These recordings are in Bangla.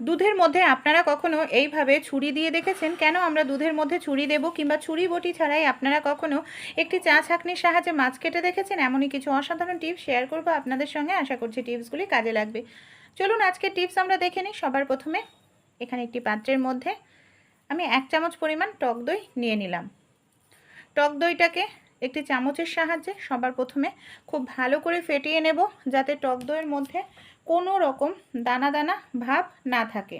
দুধের মধ্যে আপনারা কখনো এইভাবে ছুরি দিয়ে দেখেছেন? কেন আমরা দুধের মধ্যে ছুরি দেব কিংবা ছুরি বটি ছাড়াই আপনারা কখনো একটি চা ছাঁকনির সাহায্যে মাছ কেটে দেখেছেন? এমনই কিছু অসাধারণ টিপস শেয়ার করব আপনাদের সঙ্গে। আশা করছি টিপসগুলি কাজে লাগবে। চলুন আজকে টিপস আমরা দেখে নিই। সবার প্রথমে এখানে একটি পাত্রের মধ্যে আমি এক চামচ পরিমাণ টক দই নিয়ে নিলাম। টক দইটাকে একটি চামচের সাহায্যে সবার প্রথমে খুব ভালো করে ফেটিয়ে নেব যাতে টক দইয়ের মধ্যে কোনো রকম দানা দানা ভাব না থাকে।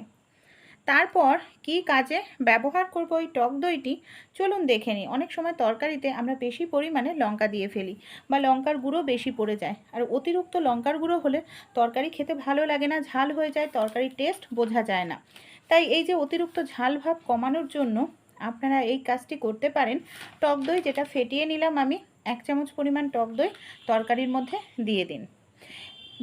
তারপর কি কাজে ব্যবহার করব ওই টক দইটি? চলুন দেখে নিই। অনেক সময় তরকারিতে আমরা বেশি পরিমাণে লঙ্কা দিয়ে ফেলি বা লঙ্কার গুঁড়ো বেশি পড়ে যায়। আর অতিরিক্ত লঙ্কার গুঁড়ো হলে তরকারি খেতে ভালো লাগে না, ঝাল হয়ে যায়, তরকারির টেস্ট বোঝা যায় না। তাই এই যে অতিরিক্ত ঝাল ভাব কমানোর জন্য আপনারা এই কাজটি করতে পারেন। টক দই যেটা ফেটিয়ে নিলাম আমি, এক চামচ পরিমাণ টক দই তরকারির মধ্যে দিয়ে দিন।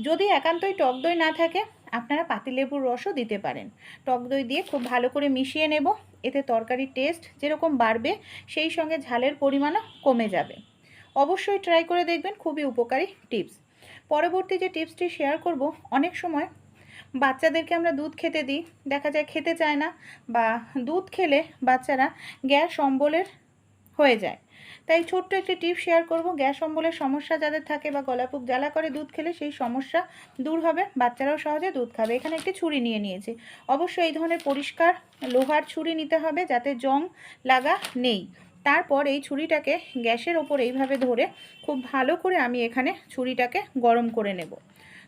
যদি একান্তই টক দই না থাকে, আপনারা পাতিলেবুর রসও দিতে পারেন। টক দই দিয়ে খুব ভালো করে মিশিয়ে নেব, এতে তরকারির টেস্ট যেরকম বাড়বে, সেই সঙ্গে ঝালের পরিমাণও কমে যাবে। অবশ্যই ট্রাই করে দেখবেন, খুবই উপকারী টিপস। পরবর্তী যে টিপসটি শেয়ার করব, অনেক সময় বাচ্চাদেরকে আমরা দুধ খেতে দিই। দেখা যায় খেতে চায় না বা দুধ খেলে বাচ্চারা গ্যাস অম্বলের হয়ে যায়। তাই ছোট্ট একটি টিপ শেয়ার করব, গ্যাস অম্বলের সমস্যা যাদের থাকে বা গলাপুক জ্বালা করে দুধ খেলে সেই সমস্যা দূর হবে। বাচ্চারাও সহজে দুধ খাবে। এখানে একটি ছুরি নিয়ে নিয়েছি। অবশ্যই এই ধরনের পরিষ্কার লোহার ছুরি নিতে হবে যাতে জং লাগা নেই। তারপর এই ছুরিটাকে গ্যাসের ওপর এইভাবে ধরে খুব ভালো করে আমি এখানে ছুরিটাকে গরম করে নেব।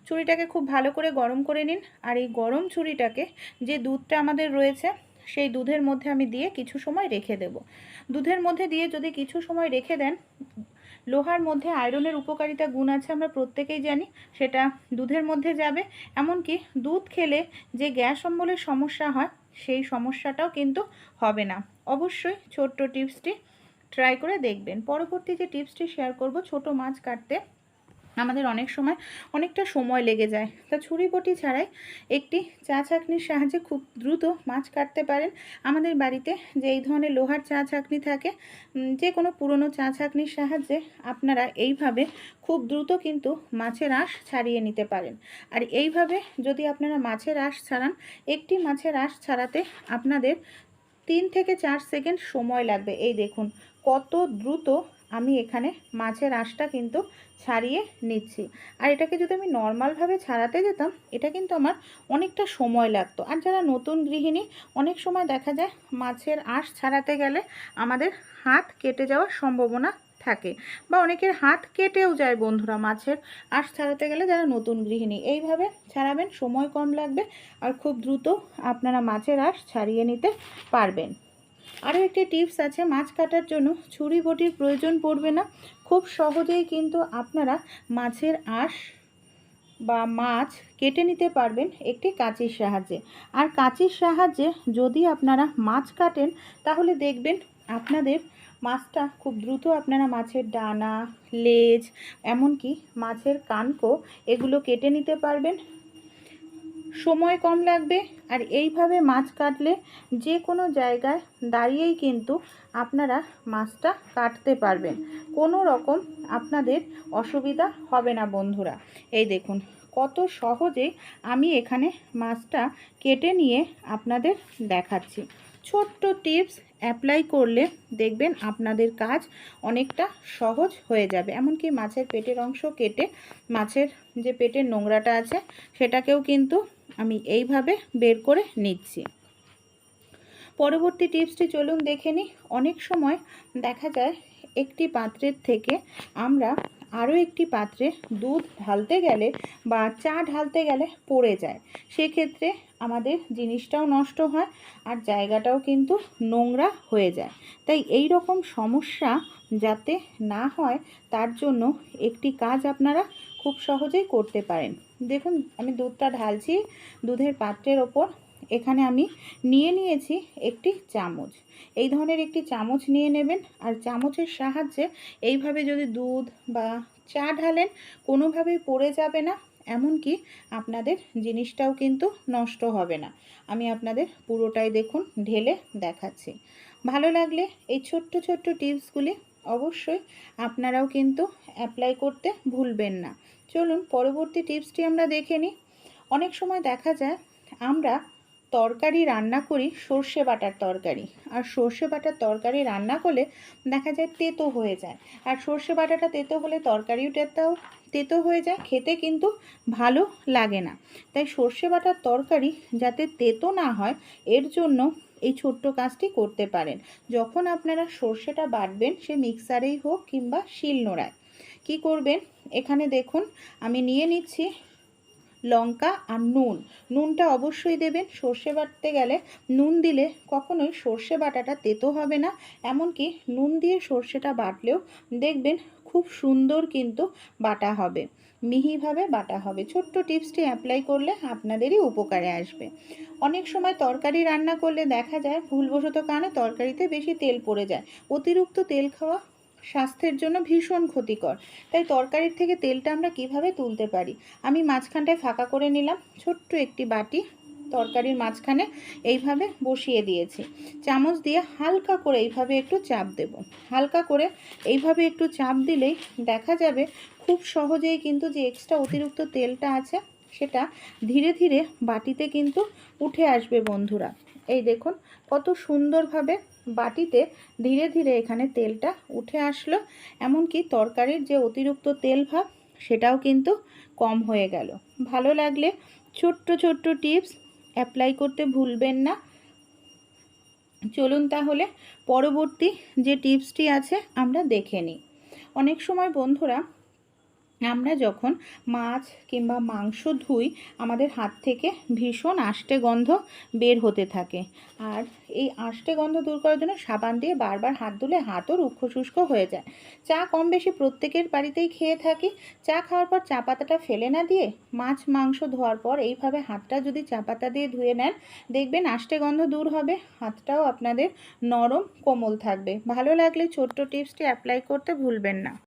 ছুরিটাকে খুব ভালো করে গরম করে নিন। আর এই গরম ছুরিটাকে যে দুধটা আমাদের রয়েছে, সেই দুধের মধ্যে আমি দিয়ে কিছু সময় রেখে দেব। দুধের মধ্যে দিয়ে যদি কিছু সময় রেখে দেন, লোহার মধ্যে আয়রনের উপকারিতা গুণ আছে আমরা প্রত্যেকেই জানি, সেটা দুধের মধ্যে যাবে। এমনকি দুধ খেলে যে গ্যাস অম্বলের সমস্যা হয়, সেই সমস্যাটাও কিন্তু হবে না। অবশ্যই ছোট্ট টিপসটি ট্রাই করে দেখবেন। পরবর্তী যে টিপসটি শেয়ার করব, ছোট মাছ কাটতে আমাদের অনেক সময় অনেকটা সময় লেগে যায়। তা ছুরি বটি ছাড়াই একটি চা ছাঁকনির সাহায্যে খুব দ্রুত মাছ কাটতে পারেন। আমাদের বাড়িতে যে এই ধরনের লোহার চা ছাঁকনি থাকে যে কোনো পুরনো চা ছাঁকনির সাহায্যে আপনারা এইভাবে খুব দ্রুত কিন্তু মাছের আঁশ ছাড়িয়ে নিতে পারেন। আর এইভাবে যদি আপনারা মাছের আঁশ ছাড়ান, একটি মাছের আঁশ ছাড়াতে আপনাদের তিন থেকে চার সেকেন্ড সময় লাগবে। এই দেখুন, কত দ্রুত আমি এখানে মাছের আঁশটা কিন্তু ছাড়িয়ে নিচ্ছি। আর এটাকে যদি আমি নর্মালভাবে ছাড়াতে যেতাম, এটা কিন্তু আমার অনেকটা সময় লাগতো। আর যারা নতুন গৃহিণী, অনেক সময় দেখা যায় মাছের আঁশ ছাড়াতে গেলে আমাদের হাত কেটে যাওয়ার সম্ভাবনা থাকে বা অনেকের হাত কেটেও যায় বন্ধুরা মাছের আঁশ ছাড়াতে গেলে যারা নতুন গৃহিণী, এইভাবে ছাড়াবেন, সময় কম লাগবে আর খুব দ্রুত আপনারা মাছের আঁশ ছাড়িয়ে নিতে পারবেন। আরও একটি টিপস আছে, মাছ কাটার জন্য ছুরি বটির প্রয়োজন পড়বে না। খুব সহজেই কিন্তু আপনারা মাছের আঁশ বা মাছ কেটে নিতে পারবেন একটি কাঁচির সাহায্যে। আর কাঁচির সাহায্যে যদি আপনারা মাছ কাটেন, তাহলে দেখবেন আপনাদের মাছটা খুব দ্রুত আপনারা মাছের ডানা, লেজ, এমনকি মাছের কানকো এগুলো কেটে নিতে পারবেন। সময় কম লাগবে। আর এইভাবে মাছ কাটলে যে কোনো জায়গায় দাঁড়িয়েই কিন্তু আপনারা মাছটা কাটতে পারবেন। কোনো রকম আপনাদের অসুবিধা হবে না বন্ধুরা। এই দেখুন, কত সহজে আমি এখানে মাছটা কেটে নিয়ে আপনাদের দেখাচ্ছি। ছোট্ট টিপস অ্যাপ্লাই করলে দেখবেন আপনাদের কাজ অনেকটা সহজ হয়ে যাবে। এমনকি মাছের পেটের অংশ কেটে মাছের যে পেটের নোংরাটা আছে সেটাকেও কিন্তু আমি এইভাবে বের করে নিচ্ছি। পরবর্তী টিপসটি চলুন দেখে নিই। অনেক সময় দেখা যায় একটি পাত্রের থেকে আমরা আরও একটি পাত্রে দুধ ঢালতে গেলে বা চা ঢালতে গেলে পড়ে যায়। সেক্ষেত্রে আমাদের জিনিসটাও নষ্ট হয় আর জায়গাটাও কিন্তু নোংরা হয়ে যায়। তাই এই রকম সমস্যা যাতে না হয়, তার জন্য একটি কাজ আপনারা খুব সহজেই করতে পারেন। দেখুন, আমি দুধটা ঢালছি দুধের পাত্রের ওপর। এখানে আমি নিয়ে নিয়েছি একটি চামচ। এই ধরনের একটি চামচ নিয়ে নেবেন আর চামচের সাহায্যে এইভাবে যদি দুধ বা চা ঢালেন, কোনোভাবেই পড়ে যাবে না, এমনকি আপনাদের জিনিসটাও কিন্তু নষ্ট হবে না। আমি আপনাদের পুরোটাই দেখুন, ঢেলে দেখাচ্ছি। ভালো লাগলে এই ছোট্ট ছোট্ট টিপসগুলি অবশ্যই আপনারাও কিন্তু অ্যাপ্লাই করতে ভুলবেন না। চলুন পরবর্তী টিপসটি আমরা দেখে নিই। অনেক সময় দেখা যায় আমরা তরকারি রান্না করি, সর্ষে বাটার তরকারি। আর সর্ষে বাটার তরকারি রান্না করলে দেখা যায় তেতো হয়ে যায়। আর সর্ষে বাটাটা তেতো হলে তরকারিও তেতাও তেতো হয়ে যায়, খেতে কিন্তু ভালো লাগে না। তাই সর্ষে বাটার তরকারি যাতে তেতো না হয়, এর জন্য এই ছোট্ট কাজটি করতে পারেন। যখন আপনারা সর্ষেটা বাটবেন, সে মিক্সারেই হোক কিংবা শিলনোড়ায়। কি করবেন? এখানে দেখুন, আমি নিয়ে নিচ্ছি লঙ্কা আর নুন। নুনটা অবশ্যই দেবেন। সর্ষে বাটতে গেলে নুন দিলে কখনোই সর্ষে বাটাটা তেতো হবে না। এমনকি নুন দিয়ে সর্ষেটা বাটলেও দেখবেন খুব সুন্দর কিন্তু বাটা হবে। মিহিভাবে বাটা হবে। ছোট্ট টিপসটি অ্যাপ্লাই করলে আপনাদেরই উপকারে আসবে। অনেক সময় তরকারি রান্না করলে দেখা যায় ভুলবশত কারণে তরকারিতে বেশি তেল পড়ে যায়। অতিরিক্ত তেল খাওয়া স্বাস্থ্যের জন্য ভীষণ ক্ষতিকর। তাই তরকারির থেকে তেলটা আমরা কীভাবে তুলতে পারি? আমি মাঝখানটায় ফাঁকা করে নিলাম। ছোট্ট একটি বাটি তরকারির মাঝখানে এইভাবে বসিয়ে দিয়েছি। চামচ দিয়ে হালকা করে এইভাবে একটু চাপ দেব। হালকা করে এইভাবে একটু চাপ দিলেই দেখা যাবে খুব সহজেই কিন্তু যে এক্সট্রা অতিরিক্ত তেলটা আছে সেটা ধীরে ধীরে বাটিতে কিন্তু উঠে আসবে বন্ধুরা। এই দেখুন কত সুন্দরভাবে বাটিতে ধীরে ধীরে এখানে তেলটা উঠে আসলো, এমনকি তরকারির যে অতিরিক্ত তেল ভাব সেটাও কিন্তু কম হয়ে গেল। ভালো লাগলে ছোট্ট ছোট্ট টিপস অ্যাপ্লাই করতে ভুলবেন না। চলুন তাহলে পরবর্তী যে টিপসটি আছে আমরা দেখে নিই। অনেক সময় বন্ধুরা আমরা যখন মাছ কিংবা মাংস ধুই, আমাদের হাত থেকে ভীষণ আষ্টে গন্ধ বের হতে থাকে। আর এই আষ্টে গন্ধ দূর করার জন্য সাবান দিয়ে বারবার হাত ধুলে হাতও রুক্ষ শুষ্ক হয়ে যায়। চা কম বেশি প্রত্যেকের বাড়িতেই খেয়ে থাকি। চা খাওয়ার পর চা পাতাটা ফেলে না দিয়ে মাছ মাংস ধোয়ার পর এইভাবে হাতটা যদি চা পাতা দিয়ে ধুয়ে নেন, দেখবেন আষ্টে গন্ধ দূর হবে, হাতটাও আপনাদের নরম কোমল থাকবে। ভালো লাগলে ছোট্ট টিপসটি অ্যাপ্লাই করতে ভুলবেন না।